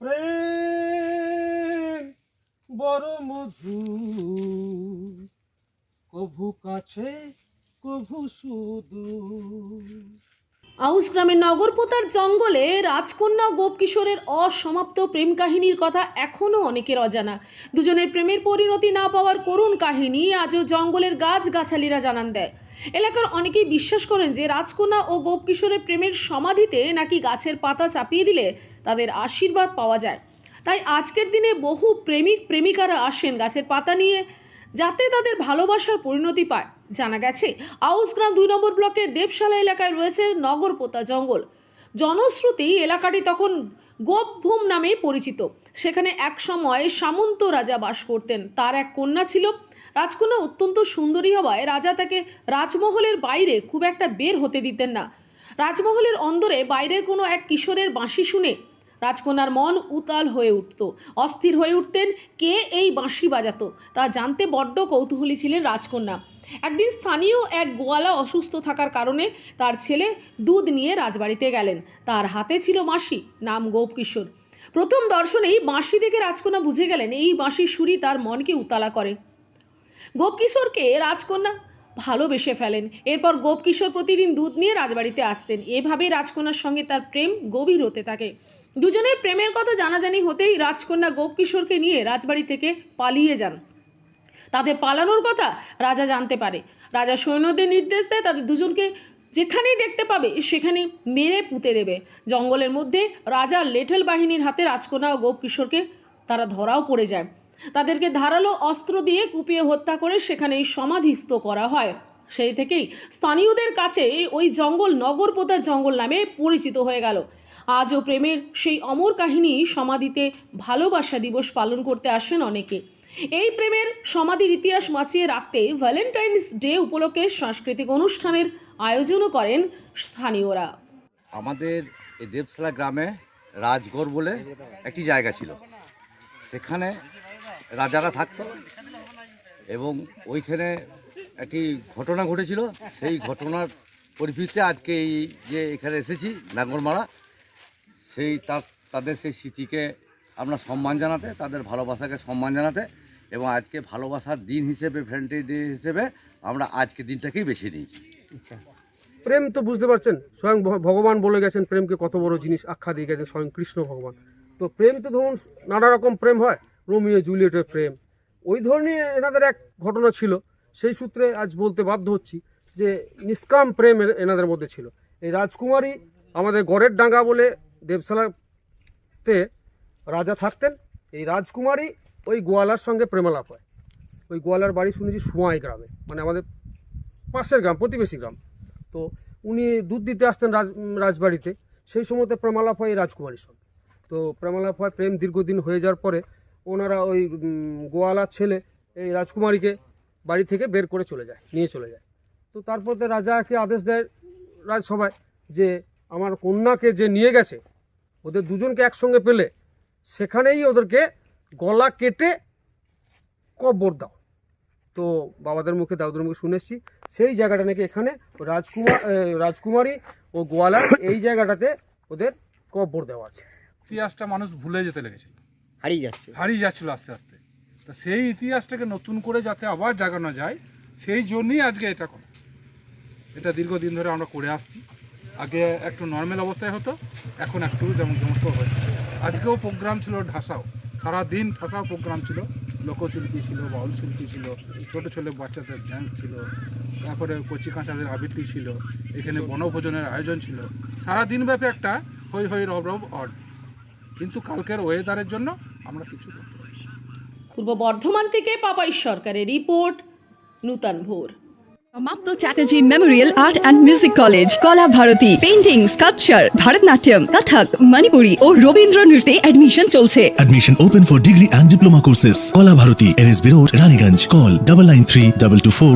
প্রেম বড় মধু কভু কাছে, কভু সুদূর। আউস গ্রামের নগরপোতার জঙ্গলে রাজকন্যা গোপকিশোরের অসমাপ্ত প্রেম কাহিনীর কথা এখনও অনেকের অজানা। দুজনের প্রেমের পরিণতি না পাওয়ার করুণ কাহিনী আজও জঙ্গলের গাছ গাছালিরা জানান দেয়। এলাকার অনেকেই বিশ্বাস করেন যে রাজকন্যা ও গোপকিশোরের প্রেমের সমাধিতে নাকি গাছের পাতা চাপিয়ে দিলে তাদের আশীর্বাদ পাওয়া যায়। তাই আজকের দিনে বহু প্রেমিক, প্রেমিকারা আসেন গাছের পাতা নিয়ে যাতে তাদের ভালোবাসার পরিণতি পায়। জানা গেছে আউসগ্রাম দুই নম্বর ব্লকের দেবশালা এলাকায় রয়েছে নগরপোতা জঙ্গল। জনশ্রুতি এলাকাটি তখন গোপভূম নামে পরিচিত। সেখানে এক সময় সামন্ত রাজা বাস করতেন। তার এক কন্যা ছিল রাজকন্যা অত্যন্ত সুন্দরী হওয়ায় রাজা তাকে রাজমহলের বাইরে খুব একটা বের হতে দিতেন না। রাজমহলের অন্দরে বাইরের কোনো এক কিশোরের বাঁশি শুনে রাজকন্যার মন উতাল হয়ে উঠত। অস্থির হয়ে উঠতেন কে এই বাঁশি বাজাতো, তা জানতে বড্ড কৌতূহলী ছিলেন রাজকন্যা। একদিন স্থানীয় এক গোয়ালা অসুস্থ থাকার কারণে তার ছেলে দুধ নিয়ে রাজবাড়িতে গেলেন। তার হাতে ছিল বাঁশি, নাম গোপকিশোর প্রথম দর্শনেই বাঁশি দেখে রাজকন্যা বুঝে গেলেন, এই বাঁশির সুরই তার মনকে উতালা করে। গোপকিশোরকে রাজকন্যা ভালোবেসে ফেলেন। এরপর গোপকিশোর প্রতিদিন দুধ নিয়ে রাজবাড়িতে আসতেন। এভাবেই রাজকন্যার সঙ্গে তার প্রেম গভীর হতে থাকে। দুজনের প্রেমের কথা জানাজানি হতেই রাজকন্যা গোপকিশোরকে নিয়ে রাজবাড়ি থেকে পালিয়ে যান। তাদের পালানোর কথা রাজা জানতে পারে। রাজা সৈন্যদের নির্দেশ দেয় তাদের দুজনকে যেখানেই দেখতে পাবে সেখানে মেরে পুঁতে দেবে। জঙ্গলের মধ্যে রাজার লেঠেল বাহিনীর হাতে রাজকন্যা ও গোপকিশোরকে তারা ধরাও পড়ে যায়। তাদেরকে ধারালো অস্ত্র দিয়ে কুপিয়ে হত্যা করে সেখানেই সমাধিস্থ করা হয়। সেই থেকেই স্থানীয়দের কাছে ওই জঙ্গল নগরপোতার জঙ্গল নামে পরিচিত হয়ে গেল। আজও প্রেমের সেই অমর কাহিনী সমাধিতে ভালোবাসা দিবস পালন করতে আসেন অনেকে। এই প্রেমের সমাধির ইতিহাস বাঁচিয়ে রাখতে ভ্যালেন্টাইন্স ডে উপলক্ষে সাংস্কৃতিক অনুষ্ঠানের আয়োজনও করেন স্থানীয়রা। আমাদের দেবশালা গ্রামে রাজগড় বলে একটি জায়গা ছিল। সেখানে রাজারা থাকতো এবং ওইখানে একটি ঘটনা ঘটেছিল। সেই ঘটনার পরিপ্রেক্ষিতে আজকে এই যে এখানে এসেছি নাঙ্গলমারা সেই তার, তাদের সেই স্মৃতিকে আমরা সম্মান জানাতে, তাদের ভালোবাসাকে সম্মান জানাতে এবং আজকে ভালোবাসার দিন হিসেবে, ভ্যালেন্টাইন ডে হিসেবে আমরা আজকে দিনটাকেই বেছে নিয়েছি। প্রেম তো বুঝতে পারছেন, স্বয়ং ভগবান বলে গেছেন প্রেমকে কত বড় জিনিস, আখ্যা দিয়ে গেছেন স্বয়ং কৃষ্ণ ভগবান। তো প্রেম তো ধরুন নানা রকম প্রেম হয় রোমিও জুলিয়েটের প্রেম। ওই ধরনের এনাদের এক ঘটনা ছিল, সেই সূত্রে আজ বলতে বাধ্য হচ্ছি যে নিষ্কাম প্রেম এনাদের মধ্যে ছিল। এই রাজকুমারী আমাদের গড়ের ডাঙ্গা বলে দেবশালাতে রাজা থাকতেন। এই রাজকুমারী ওই গোয়ালার সঙ্গে প্রেমালাপ হয়। ওই গোয়ালার বাড়ি শুনেছি সোয়াই গ্রামে মানে আমাদের পাশের গ্রাম, প্রতিবেশী গ্রাম। তো উনি দুধ দিতে আসতেন রাজ রাজবাড়িতে। সেই সময়তে প্রেমালাপ হয় এই রাজকুমারীর সঙ্গে। তো প্রেমালাপ হয়, প্রেম দীর্ঘদিন হয়ে যাওয়ার পরে ওনারা ওই গোয়ালার ছেলে, এই রাজকুমারীকে বাড়ি থেকে বের করে চলে যায়, নিয়ে চলে যায়। তো তারপর তো রাজাকে আদেশ দেয় রাজসভায় যে আমার কন্যাকে যে নিয়ে গেছে, ওদের দুজনকে একসঙ্গে পেলে, সেখানেই ওদেরকে গলা কেটে কব্বর দাও। তো বাবাদের মুখে, দাউদের মুখে শুনেছি সেই জায়গাটা নাকি এখানে রাজকুমার রাজকুমারী ও গোয়ালা এই জায়গাটাতে ওদের কব্বর দেওয়া আছে। ইতিহাসটা মানুষ ভুলে যেতে লেগেছিল। হারিয়ে যাচ্ছে। হারিয়ে যাচ্ছিল আস্তে আস্তে। তা সেই ইতিহাসটাকে নতুন করে যাতে আবার জাগানো যায়, সেই জন্যই আজকে এটা করা। এটা দীর্ঘদিন ধরে আমরা করে আসছি। আগে একটু নর্মাল অবস্থায় হতো, এখন একটু যেমন যেমন হচ্ছে। আজকেও প্রোগ্রাম ছিল ঢাসাও। সারাদিন ঠাসাও প্রোগ্রাম ছিল। লোকশিল্পী ছিল বাউল শিল্পী ছিল, ছোট ছোট বাচ্চাদের ড্যান্স ছিল, তারপরে কচি কাঁচাদের আবৃত্তি ছিল, এখানে বনভোজনের আয়োজন ছিল। সারাদিন ব্যাপী একটা হই হই রব রব অড কিন্তু কালকের ওয়েদারের জন্য আমরা কিছু করতে পারি পূর্ব বর্ধমান থেকে পাপাই সরকারের রিপোর্ট নূতন ভোর সমাপ্ত Chatterjee memorial art and music college Kala Bharati painting sculpture Bharatanatyam Kathak Manipuri ও রবীন্দ্র নৃত্যে অ্যাডমিশন চলছে Admission open for degree and diploma courses. Kola Bharati, NSB Road, Raniganj. Call double nine three double two four